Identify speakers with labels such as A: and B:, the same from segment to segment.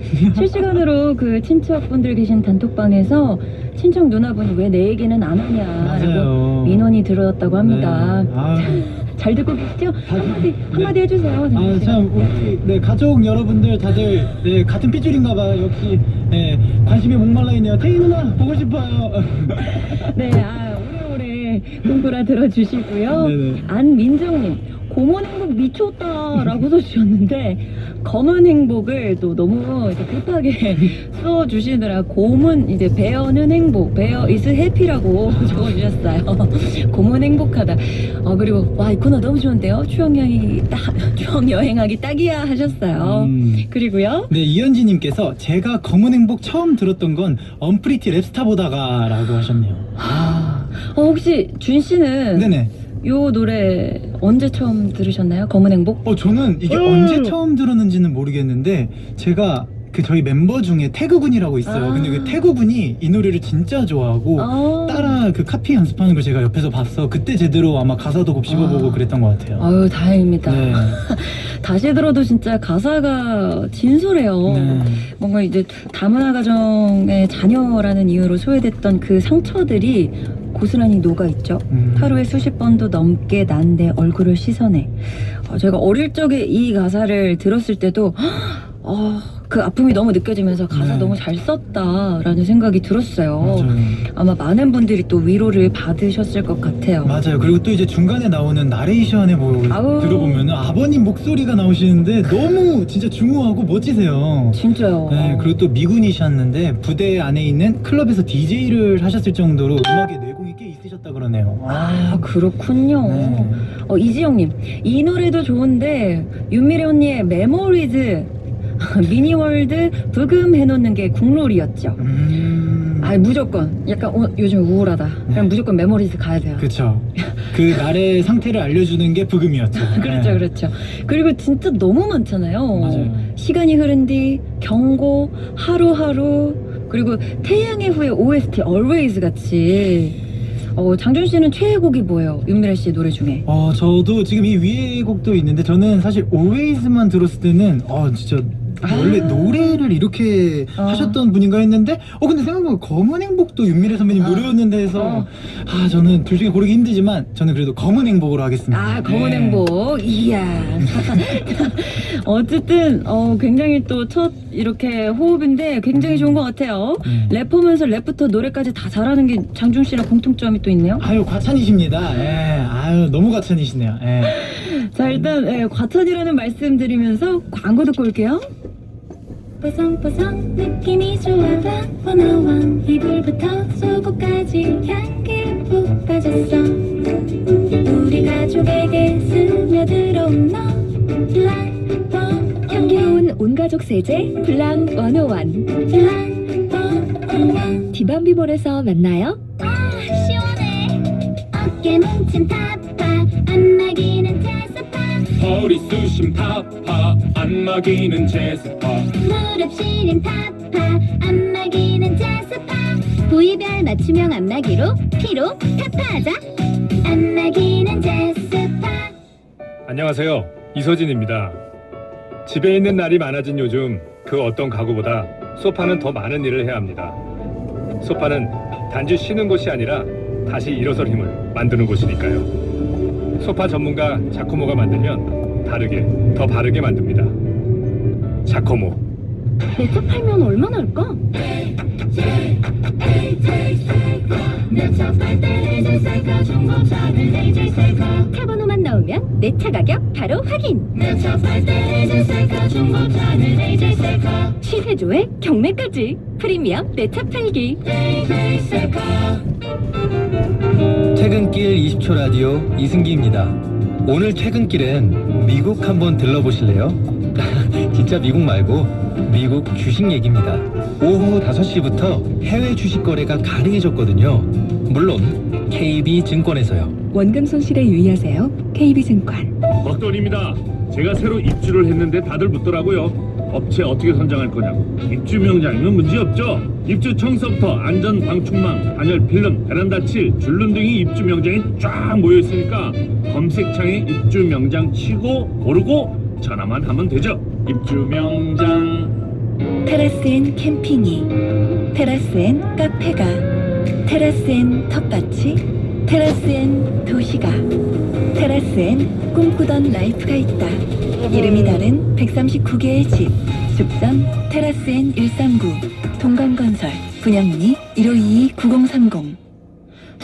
A: 실시간으로 그 친척분들 계신 단톡방에서 친척 누나분이 왜 내 얘기는 안 하냐라고. 민원이 들어왔다고 합니다.
B: 네. 아,
A: 잘 듣고 계시죠? 한마디
B: 네.
A: 한마디 해주세요.
B: 아,
A: 정민 씨가.
B: 참 우리 네, 가족 여러분들 다들 네, 같은 핏줄인가 봐요. 역시 네, 관심에 목말라 있네요. 태희 누나 보고 싶어요.
A: 네, 아, 오래오래 공부라 들어주시고요.
B: 네네.
A: 안민정님, 고문 행복 미쳤다라고 써주셨는데, 검은 행복을 또 너무 이제 급하게 써주시느라, 고문, 이제 배어는 행복, 배어 is happy라고 적어주셨어요. 고문 행복하다. 어, 그리고, 와, 이 코너 너무 좋은데요? 추억여행이 딱, 추억 여행하기 딱이야 하셨어요.
B: 음.
A: 그리고요.
B: 네, 이현지님께서 제가 검은 행복 처음 들었던 건 언프리티 랩스타 보다가라고 하셨네요. 아,
A: 어, 혹시 준 씨는
B: 네네.
A: 요 노래 언제 처음 들으셨나요? 검은 행복?
B: 어, 저는 이게
A: 음.
B: 언제 처음 들었는지는 모르겠는데 제가 그 저희 멤버 중에 태구군이라고 있어요.
A: 아.
B: 근데 그 태구군이 이 노래를 진짜 좋아하고
A: 아.
B: 따라 그 카피 연습하는 걸 제가 옆에서 봤어. 그때 제대로 아마 가사도 곱씹어보고
A: 아.
B: 그랬던 것 같아요.
A: 아유 다행입니다.
B: 네.
A: 다시 들어도 진짜 가사가 진솔해요.
B: 네.
A: 뭔가 이제 다문화 가정의 자녀라는 이유로 소외됐던 그 상처들이 고스란히 녹아 있죠.
B: 음.
A: 하루에 수십 번도 넘게 난 내 얼굴을 씻어내. 어, 제가 어릴 적에 이 가사를 들었을 때도 어, 그 아픔이 너무 느껴지면서 가사
B: 네.
A: 너무 잘 썼다라는 생각이 들었어요.
B: 맞아요.
A: 아마 많은 분들이 또 위로를 받으셨을 것 같아요.
B: 맞아요. 그리고 또 이제 중간에 나오는 나레이션에 뭐
A: 아우.
B: 들어보면 아버님 목소리가 나오시는데 너무 진짜 중후하고 멋지세요.
A: 진짜요.
B: 네, 그리고 또 미군이셨는데 부대 안에 있는 클럽에서 DJ를 하셨을 정도로 음악에 내공이 꽤 있으셨다 그러네요.
A: 아 그렇군요.
B: 네.
A: 어, 이지영님 이 노래도 좋은데 윤미래 언니의 메모리즈 미니월드 부금 해놓는 게 국룰이었죠.
B: 음.
A: 아 무조건 약간 어, 요즘 우울하다. 그럼
B: 네.
A: 무조건 메모리즈 가야 돼요.
B: 그쵸. 그 날의 상태를 알려주는 게 부금이었죠.
A: 그렇죠,
B: 네.
A: 그렇죠. 그리고 진짜 너무 많잖아요.
B: 맞아요.
A: 시간이 흐른 뒤 경고 하루하루 그리고 태양의 후예 OST Always 같이 어, 장준 씨는 최애곡이 뭐예요? 윤미래 씨 노래 중에.
B: 어, 저도 지금 이 위에 곡도 있는데 저는 사실 Always만 들었을 때는 어, 진짜
A: 아.
B: 원래 노래를 이렇게
A: 아.
B: 하셨던 분인가 했는데 어 근데 생각해보면 검은 행복도 윤미래 선배님
A: 아.
B: 노래였는데 해서
A: 어.
B: 아 저는 둘 중에 고르기 힘들지만 저는 그래도 검은 행복으로 하겠습니다
A: 아, 검은
B: 네.
A: 행복. 이야. 어쨌든, 어, 굉장히 또 첫 이렇게 호흡인데 굉장히 좋은 것 같아요.
B: 네.
A: 래퍼면서 랩부터 노래까지 다 잘하는 게 장준 씨랑 공통점이 또 있네요.
B: 아유 과찬이십니다 예. 아유 너무 과찬이시네요 예.
A: 자, 일단, 예, 과천이라는 말씀 드리면서 광고 듣고 올게요.
C: 뽀송뽀송 느낌이 좋아 원어원 이불부터 속옷까지 향기에 푹 빠졌어. 우리 가족에게 스며들어온 너 블랑
D: 향기로운 온가족 세제 블랑 101
C: 블랑
D: 디밤비몰에서 만나요.
C: 아 시원해. 아 어깨 뭉친 타파 안마기는 제스파.
E: 허리 쑤심 타파 안마기는 제스파.
C: 무릎 시린 타파 안마기는 제스파. 부위별 맞춤형 안마기로 피로 타파하자. 안마기는 제스파.
E: 안녕하세요. 이서진입니다. 집에 있는 날이 많아진 요즘 그 어떤 가구보다 소파는 더 많은 일을 해야 합니다. 소파는 단지 쉬는 곳이 아니라 다시 일어설 힘을 만드는 곳이니까요. 소파 전문가 자코모가 만들면 다르게 더 바르게 만듭니다 자코모
A: 내차 팔면 얼마나 할까?
D: 차 번호만 넣으면 내 차 가격 바로 확인. 시세조에 경매까지 프리미엄 내 차 팔기.
B: 퇴근길 20초 라디오 이승기입니다. 오늘 퇴근길엔 미국 한번 들러보실래요? 진짜 미국 말고 미국 주식 얘기입니다. 오후 5시부터 해외 주식 거래가 가능해졌거든요. 물론 KB 증권에서요.
D: 원금 손실에 유의하세요. KB증권.
E: 박돈입니다 제가 새로 입주를 했는데 다들 묻더라고요 업체 어떻게 선정할 거냐고 입주 명장이면 문제없죠 입주 청소부터 안전 방충망 단열 필름 베란다 칠 줄눈 등이 입주 명장이 쫙 모여 있으니까 검색창에 입주 명장 치고 고르고 전화만 하면 되죠 입주 명장
D: 테라스엔 캠핑이. 테라스엔 카페가. 테라스엔 텃밭이. 테라스엔 도시가. 테라스엔 꿈꾸던 라이프가 있다. 이름이 다른 139개의 집. 숙성 테라스엔 139. 동강건설. 분양문의 1522-9030.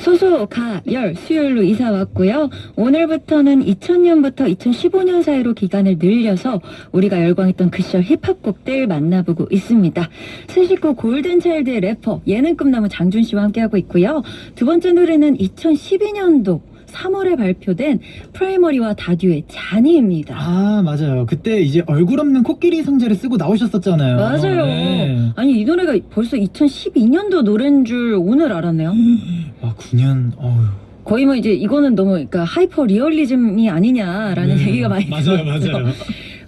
A: 소소, 가, 열, 수요일로 이사 왔고요. 오늘부터는 2000년부터 2015년 사이로 기간을 늘려서 우리가 열광했던 그 시절 힙합곡들 만나보고 있습니다. 새 식구 골든차일드의 래퍼 예능 꿈나무 장준 씨와 함께하고 있고요. 두 번째 노래는 2012년도 3월에 발표된 프라이머리와 다듀의 잔이입니다.
B: 아 맞아요. 그때 이제 얼굴 없는 코끼리 상자를 쓰고 나오셨었잖아요.
A: 맞아요.
B: 네.
A: 아니 이 노래가 벌써 2012년도 노래인 줄 오늘 알았네요.
B: 와 9년. 어휴.
A: 거의 뭐 이제 이거는 너무 그러니까 하이퍼 리얼리즘이 아니냐라는
B: 네.
A: 얘기가 많이
B: 맞아요,
A: 들었죠.
B: 맞아요.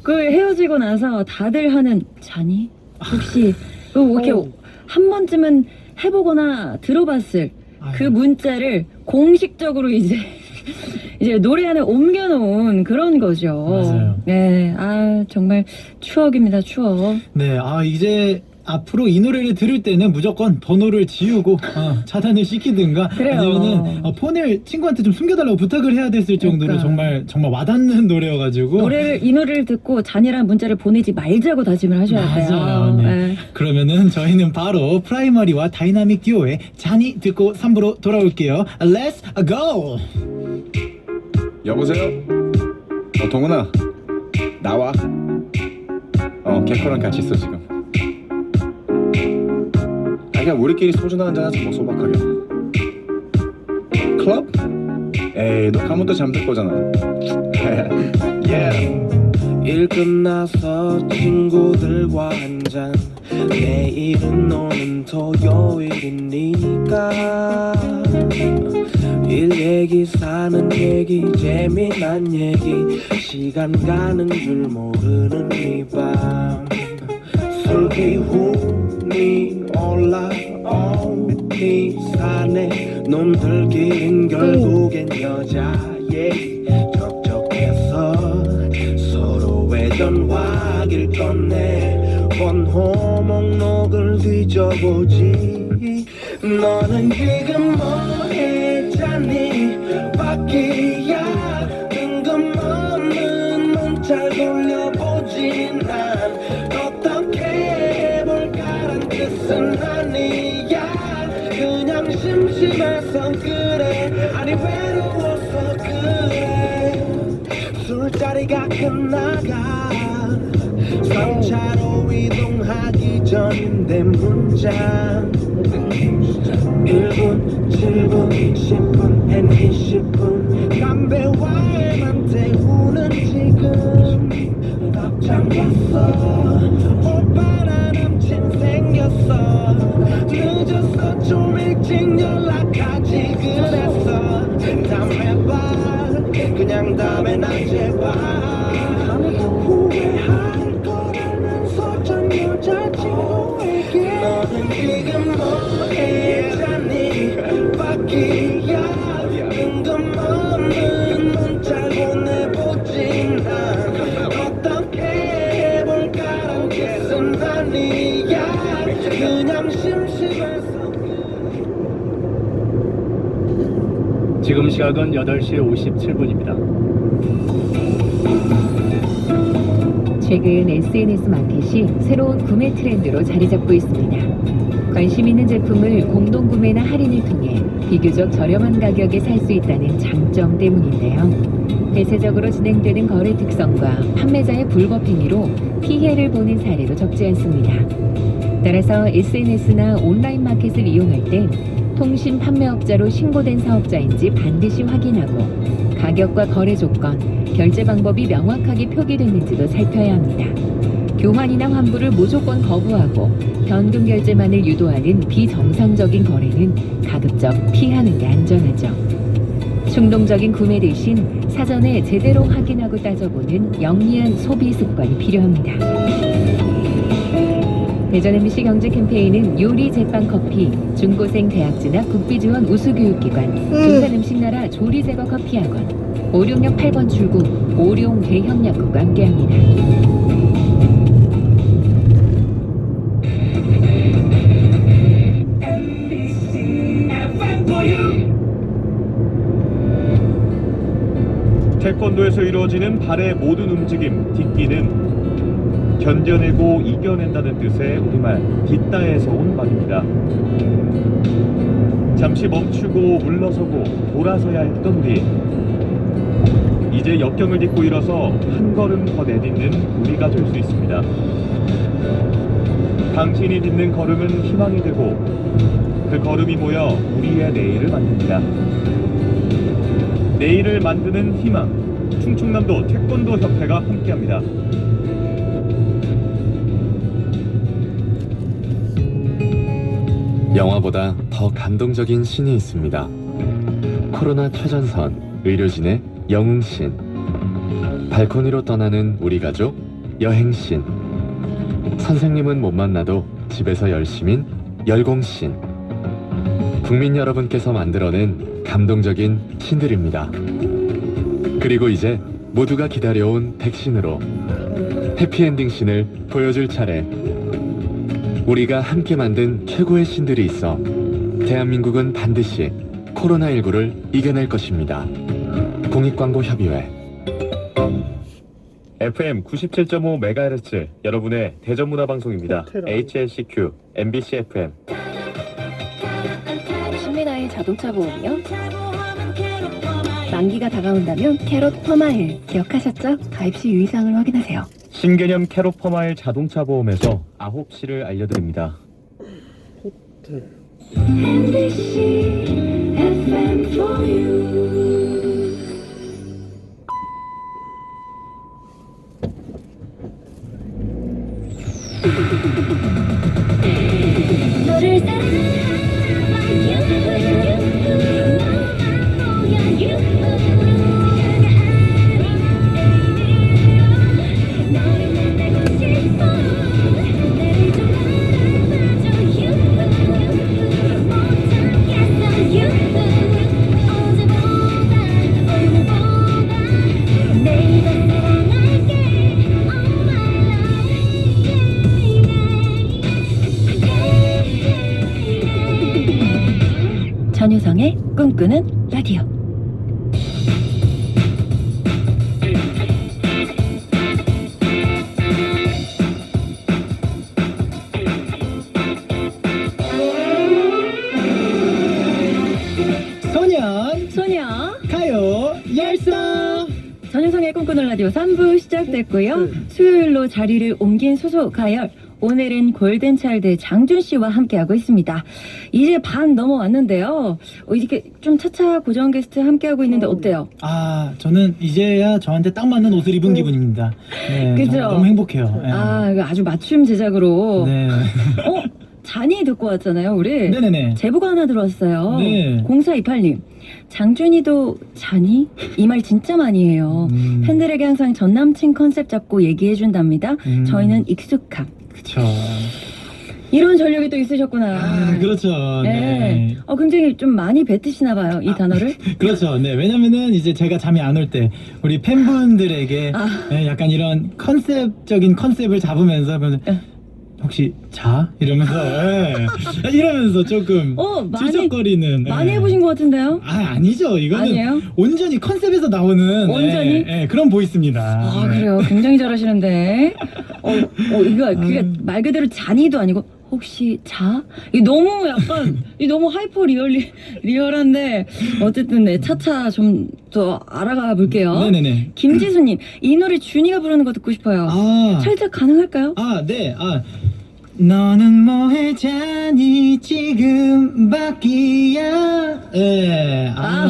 A: 그 헤어지고 나서 다들 하는 자니 혹시 그 이렇게
B: 어.
A: 한 번쯤은 해보거나 들어봤을 그. 문자를 공식적으로 이제 이제 노래 안에 옮겨놓은 그런 거죠.
B: 맞아요.
A: 네, 아 정말 추억입니다, 추억.
B: 네, 아 이제 앞으로 이 노래를 들을 때는 무조건 번호를 지우고 어, 차단을 시키든가
A: 그래요.
B: 아니면은 어, 폰을 친구한테 좀 숨겨달라고 부탁을 해야 됐을 정도로
A: 그러니까.
B: 정말 정말 와닿는 노래여가지고
A: 노래를 이 노래를 듣고 잔이라는 문자를 보내지 말자고 다짐을 하셔야 돼요.
B: 맞아요, 네.
A: 네.
B: 그러면은 저희는 바로 프라이머리와 다이나믹 듀오의 잔이 듣고 3부로 돌아올게요. Let's go!
F: 여보세요? 어 동훈아 나와 어 개코랑 같이 있어 지금 아 그냥 우리끼리 소주 한잔 하자. 뭐 소박하게. 클럽? 에이 너 가면 또 잠들 거잖아. Yeah.
G: 일 끝나서 친구들과 한잔. 내일은 오는 토요일이니까. 일 얘기 사는 얘기 재미난 얘기. 시간 가는 줄 모르는 이밤 술 기운이 올라오니 산에 놈들끼린 결국엔 여자 얘기 적적해서 서로의 전화기를 꺼내. 번호 목록을 뒤져보지. 너는 지금 뭐해 자니? 바퀴야. 뜬금없는 문자를 돌려 끝나가. 3차로 이동하기 전인데 문장. 1분, 7분,
H: 시각은 8시 57분입니다.
D: 최근 SNS 마켓이 새로운 구매 트렌드로 자리 잡고 있습니다. 관심 있는 제품을 공동 구매나 할인을 통해 비교적 저렴한 가격에 살 수 있다는 장점 때문인데요. 대세적으로 진행되는 거래 특성과 판매자의 불법 행위로 피해를 보는 사례도 적지 않습니다. 따라서 SNS나 온라인 마켓을 이용할 땐 통신 판매업자로 신고된 사업자인지 반드시 확인하고 가격과 거래 조건, 결제 방법이 명확하게 표기됐는지도 살펴야 합니다. 교환이나 환불을 무조건 거부하고 현금 결제만을 유도하는 비정상적인 거래는 가급적 피하는 게 안전하죠. 충동적인 구매 대신 사전에 제대로 확인하고 따져보는 영리한 소비 습관이 필요합니다. 대전 MBC 경제 캠페인은 요리 제빵 커피, 중고생 대학 진학 국비 지원 우수교육기관, 중산 음식 나라 조리 제거 커피 학원, 오룡역 8번 출구, 오룡 대형약국과 함께합니다.
I: 태권도에서 이루어지는 발의 모든 움직임, 딛기는 견뎌내고 이겨낸다는 뜻의 우리말 딛다에서 온 말입니다. 잠시 멈추고 물러서고 돌아서야 했던 우리. 이제 역경을 딛고 일어서 한 걸음 더 내딛는 우리가 될 수 있습니다. 당신이 딛는 걸음은 희망이 되고 그 걸음이 모여 우리의 내일을 만듭니다. 내일을 만드는 희망 충청남도 태권도 협회가 함께합니다.
J: 영화보다 더 감동적인 신이 있습니다. 코로나 최전선 의료진의 영웅신. 발코니로 떠나는 우리 가족 여행신. 선생님은 못 만나도 집에서 열심인 열공신. 국민 여러분께서 만들어낸 감동적인 신들입니다. 그리고 이제 모두가 기다려온 백신으로 해피엔딩 신을 보여줄 차례. 우리가 함께 만든 최고의 신들이 있어 대한민국은 반드시 코로나19를 이겨낼 것입니다. 공익광고협의회
I: FM 97.5MHz 여러분의 대전문화 방송입니다. HLCQ, MBC FM.
D: 신메다의 자동차 보험이요? 만기가 다가온다면 캐롯 퍼마일 기억하셨죠? 가입 시 유의사항을 확인하세요.
I: 신개념 캐로퍼마일 자동차 보험에서 9시를 알려드립니다.
C: 너를
A: 전유성의 꿈꾸는 라디오 3부 시작됐고요. 수요일로 자리를 옮긴 소속 가열. 오늘은 골든차일드 장준 씨와 함께하고 있습니다. 이제 반 넘어왔는데요. 어, 이렇게 좀 차차 고정 게스트 함께하고 있는데 어때요?
B: 아 저는 이제야 저한테 딱 맞는 옷을 입은 기분입니다 네,
A: 그죠?
B: 너무 행복해요 네.
A: 아, 이거 아주 맞춤 제작으로.
B: 네.
A: 어? 잔이 듣고 왔잖아요, 우리.
B: 네네네.
A: 제보가 하나 들어왔어요.
B: 네.
A: 0428님. 장준이도 잔이? 이 말 진짜 많이 해요.
B: 음,
A: 팬들에게 항상 전 남친 컨셉 잡고 얘기해준답니다.
B: 음.
A: 저희는 익숙함.
B: 그쵸.
A: 이런 전력이 또 있으셨구나.
B: 아, 그렇죠.
A: 네.
B: 네.
A: 어, 굉장히 좀 많이 뱉으시나 봐요, 이 단어를.
B: 그렇죠. 네. 왜냐면은 이제 제가 잠이 안 올 때 우리 팬분들에게
A: 아.
B: 네, 약간 이런 컨셉적인 컨셉을 잡으면서 하면
A: 네.
B: 혹시 자 이러면서 예. 이러면서 조금
A: 어, 많이,
B: 질척거리는
A: 많이
B: 예.
A: 해보신 것 같은데요?
B: 아 아니죠. 이거는
A: 아니에요?
B: 온전히 컨셉에서 나오는
A: 온전히?
B: 예, 예, 그런 보이스입니다.
A: 아,
B: 네.
A: 그래요. 굉장히 잘하시는데. 어, 어 이거, 그게
B: 음.
A: 말 그대로 잔이도 아니고, 혹시 자? 이 너무 약간, 이 너무 하이퍼 리얼리, 리얼한데, 어쨌든, 네, 차차 좀 더 알아가 볼게요.
B: 네네네.
A: 김지수님, 이 노래 준이가 부르는 거 듣고 싶어요.
B: 아.
A: 살짝 가능할까요?
B: 아, 네. 아. 너는 뭐해 자니 지금 바뀌야 예. 아,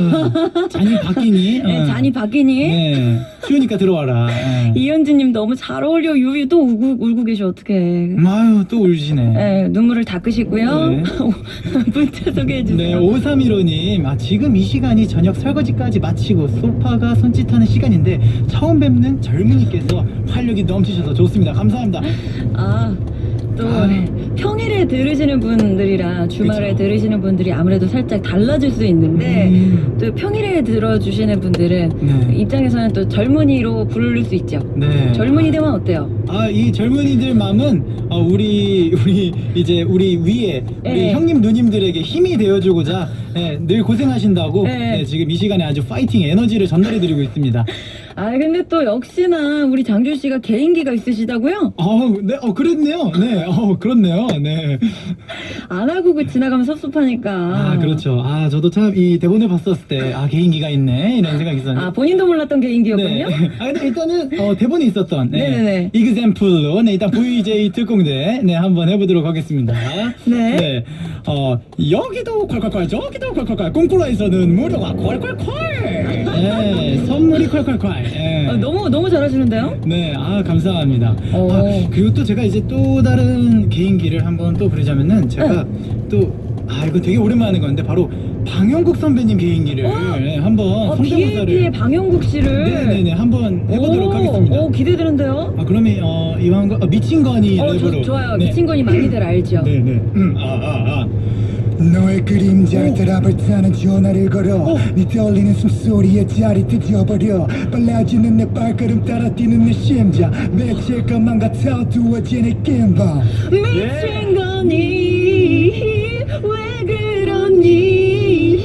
B: 잔이 바뀌니?
A: 네,
B: 어.
A: 잔이 바뀌니?
B: 네. 추우니까 들어와라. 예.
A: 이현주님 너무 잘 어울려. 유유 또 울고, 울고 계셔. 어떡해.
B: 아유, 또 울시네.
A: 네, 눈물을 닦으시고요.
B: 네.
A: 문자 소개해주세요.
B: 네, 5315님. 아, 지금 이 시간이 저녁 설거지까지 마치고 소파가 손짓하는 시간인데 처음 뵙는 젊은이께서 활력이 넘치셔서 좋습니다. 감사합니다.
A: 아, 또
B: 아.
A: 평일에 들으시는 분들이랑 주말에
B: 그쵸.
A: 들으시는 분들이 아무래도 살짝 달라질 수 있는데
B: 음,
A: 또 평일에 들어주시는 분들은
B: 네.
A: 입장에서는 또 젊은이로 부를 수 있죠.
B: 네.
A: 젊은이 되면 어때요?
B: 아, 이 젊은이들 마음은 어, 우리 우리 이제 우리 위에 우리
A: 네.
B: 형님 누님들에게 힘이 되어주고자 네, 늘 고생하신다고
A: 네.
B: 네, 지금 이 시간에 아주 파이팅 에너지를 전달해드리고 있습니다.
A: 아 근데 또 역시나 우리 장준 씨가 개인기가 있으시다고요?
B: 어, 네, 어 그랬네요. 네, 어 그렇네요. 네.
A: 안 하고 그 지나가면 섭섭하니까.
B: 아, 그렇죠. 아, 저도 참 이 대본을 봤었을 때 아 개인기가 있네 이런 생각이 있었는데.
A: 아 본인도 몰랐던 개인기였군요.
B: 네. 아 근데 일단은 어, 대본에 있었던 네.
A: 네네네.
B: 이그샘플로 네, 일단 VJ 특공대 네 한번 해보도록 하겠습니다.
A: 네.
B: 어 여기도 콸콸콸 저기도 콸콸콸 꼼꾸라에서는 무료가 콸콸콸. 네, 선물이 콸콸콸. 네.
A: 아, 너무 너무 잘하시는데요?
B: 네, 아 감사합니다.
A: 오.
B: 아, 그리고 또 제가 이제 또 다른 개인기를 한번 또 부르자면은 제가 또 아 이거 되게 오랜만에 하는 건데 바로 방영국 선배님 개인기를 네, 한번
A: 어,
B: 성대모사를
A: BAP의 방영국 씨를.
B: 네네네 한번 해보도록
A: 오,
B: 하겠습니다.
A: 오 기대되는데요?
B: 아 그러면 어 이왕 거 어, 미친 거니
A: 어,
B: 랩으로.
A: 저, 좋아요.
B: 네.
A: 미친 거니 많이들 알죠.
B: 네네. 음 아 아 아.
G: 너의 그림자를 따라 발타는 전화를 걸어 네 떨리는 숨소리에 자리 뜯어버려. 빨라지는 내 발걸음 따라 뛰는 내 심장. 매칠 것만 같아 어두워지는 겜방
A: 미친 거니? 왜 그러니?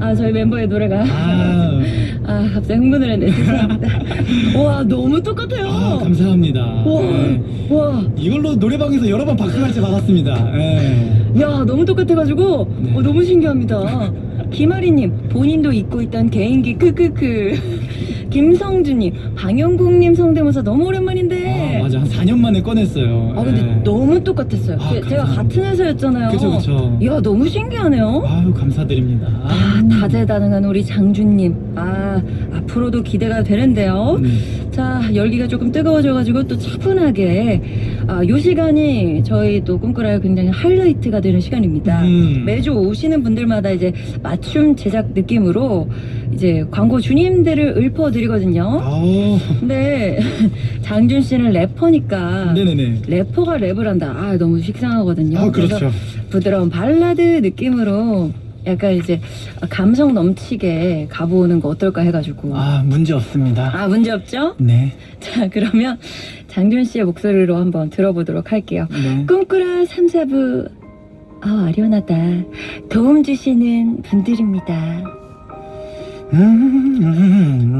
A: 아 저희 멤버의 노래가.
B: 아,
A: 아 갑자기 흥분을 했네 죄송합니다 와 너무 똑같아요
B: 아 감사합니다.
A: 와,
B: 네.
A: 와,
B: 이걸로 노래방에서 여러 번 박수갈채 받았습니다. 네.
A: 야 너무 똑같아가지고
B: 네.
A: 어, 너무 신기합니다. 김아리님 본인도 잊고 있던 개인기 크크크. 김성준님 방영국님 성대모사 너무 오랜만인데.
B: 아 맞아 한 4년 만에 꺼냈어요.
A: 아, 근데
B: 네.
A: 너무 똑같았어요.
B: 아,
A: 제, 가
B: 감사합니다.
A: 같은 회사였잖아요.
B: 그쵸 그쵸.
A: 야 너무 신기하네요.
B: 아유 감사드립니다.
A: 아, 다재다능한 우리 장준님. 아, 앞으로도 기대가 되는데요.
B: 네.
A: 자, 열기가 조금 뜨거워져가지고 또 차분하게, 아, 요 시간이 저희 또 꿈꾸라요 굉장히 하이라이트가 되는 시간입니다.
B: 음.
A: 매주 오시는 분들마다 이제 맞춤 제작 느낌으로 이제 광고 주님들을 읊어드 리거든요.
B: 아우
A: 근데 장준 씨는 래퍼니까.
B: 네네네.
A: 래퍼가 랩을 한다. 아, 너무 식상하거든요.
B: 아
A: 그래서
B: 그렇죠.
A: 부드러운 발라드 느낌으로 약간 이제 감성 넘치게 가보는 거 어떨까 해가지고 아,
B: 아 문제 없습니다.
A: 문제 없죠?
B: 네.
A: 자 그러면 장준 씨의 목소리로 한번 들어보도록 할게요
B: 네.
A: 꿈꾸라 3, 4부 아 아련하다 도움 주시는 분들입니다
B: 음.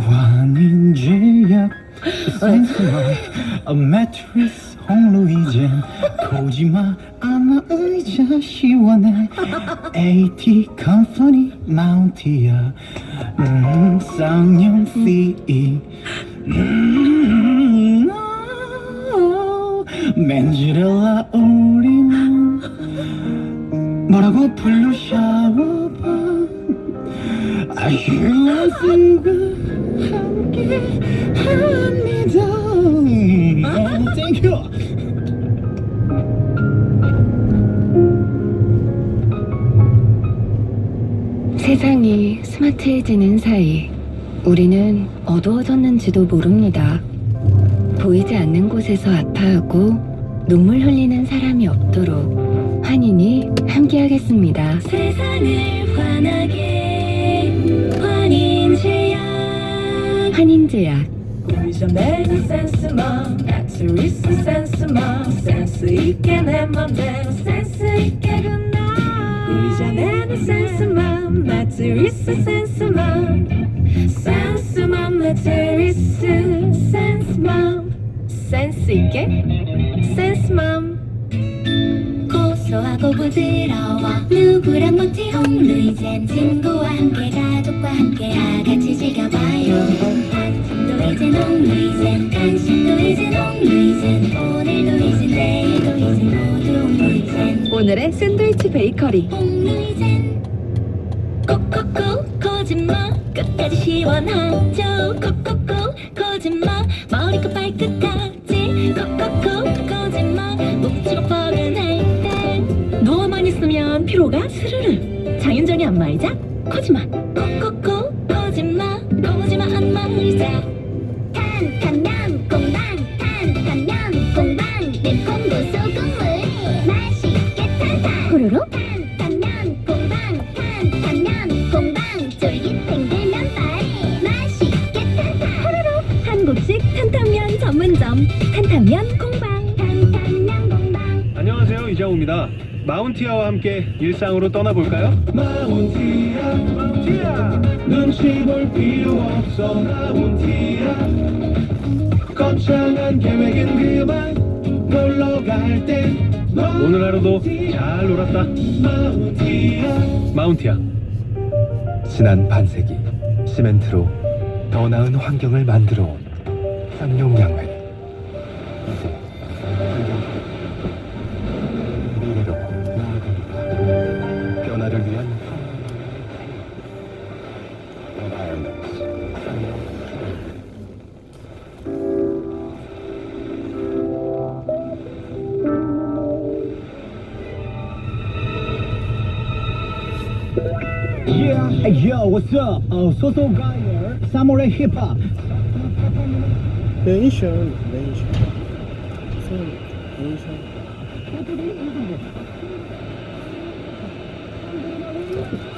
B: 환인제약 센스마 매트리스 홍루이젠 코지마 아마 의자 시원해 AT 컴퍼니 마운티아 음, 쌍용 CE 음, 오, 맨지렐라 우리는 뭐라고? 블루 샤워방 아쉬운 순간 함께 합니다. 아, 어, 땡큐
K: 세상이 스마트해지는 사이 우리는 어두워졌는지도 모릅니다. 보이지 않는 곳에서 아파하고 눈물 흘리는 사람이 없도록 환인이 함께하겠습니다.
L: 세상을 환하게 환인제약.
K: 환인제약.
L: 보이자매는 센스맘 나트리스 센스맘 센스 있게 내 맘대로 센스 있게 굿나 보이자매는 센스맘 나트리스 센스맘 센스맘 나트리스 센스맘 센스 있게 센스맘 고소하고 부드러워. 누구랑 못해? 홈루이젠 친구와 함께 가족과 함께 다 같이 즐겨봐요. 아침도 이젠 홈루이젠 간식도 이젠 홈루이젠 오늘도 이젠 내일도 이젠 모두 홈루이젠.
M: 오늘의 샌드위치 베이커리.
L: 홈루이젠. 꼭꼭꼭 거짓말 끝까지 시원하죠? 콕콕콕 거짓말 머리끝 발끝까지? 콕콕콕 거짓말 묵지고
M: 있으면 피로가 스르르. 장윤정의 안마의자 코지마.
L: 콕콕콕 거짓말 거짓말 안 말이자
N: 마운티아와 함께 일상으로 떠나볼까요?
O: 마운티아 마운티아. 눈치 볼 필요 없어. 마운티아. 거창한 계획은 그만 놀러 갈때.
N: 오늘 하루도 잘 놀았다.
O: 마운티아.
N: 마운티아.
P: 지난 반세기 시멘트로 더 나은 환경을 만들어 온 쌍용양회
B: Soto Geyer, Samurai Hip Hop. Değişiyor oğlum, değişiyor. Sen, değişiyor. Thank you.